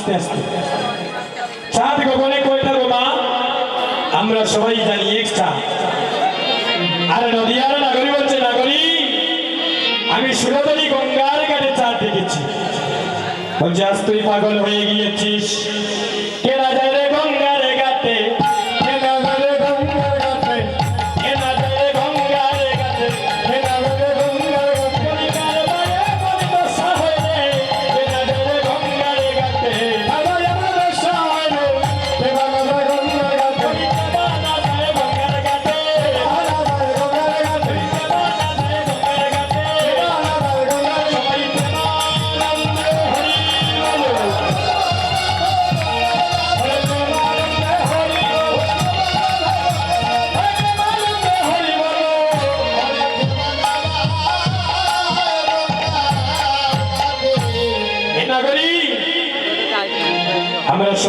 আস্তে আস্তে। চাঁদ গগনে কয়টা বোমা আমরা সবাই জানি একটা আরে নদী, আর নাগরী বলছে, নাগরী, আমি সুরতলি গঙ্গার ঘাটে চাঁদ দেখেছি। বলছে, আজ তুই পাগল হয়ে গিয়েছিস। কে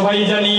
সবাই জানি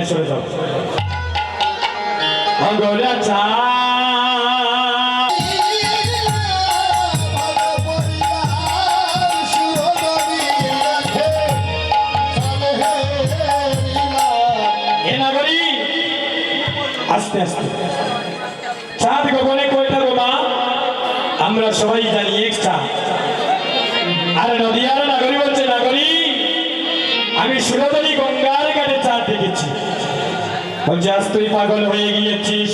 বৃন্দাবনে চলে যাও নাগরী আস্তে আস্তে। চাঁদ গগনে কয়টা গো মা আমরা সবাই জানি একটা। আরে নদিয়ার নাগরী বলছে, নাগরী, আমি সুরতলি গঙ্গার ঘাটে চাঁদ দেখেছি। তুই পাগল হয়ে গিয়েছিস।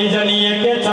আমরা সবাই জানি একে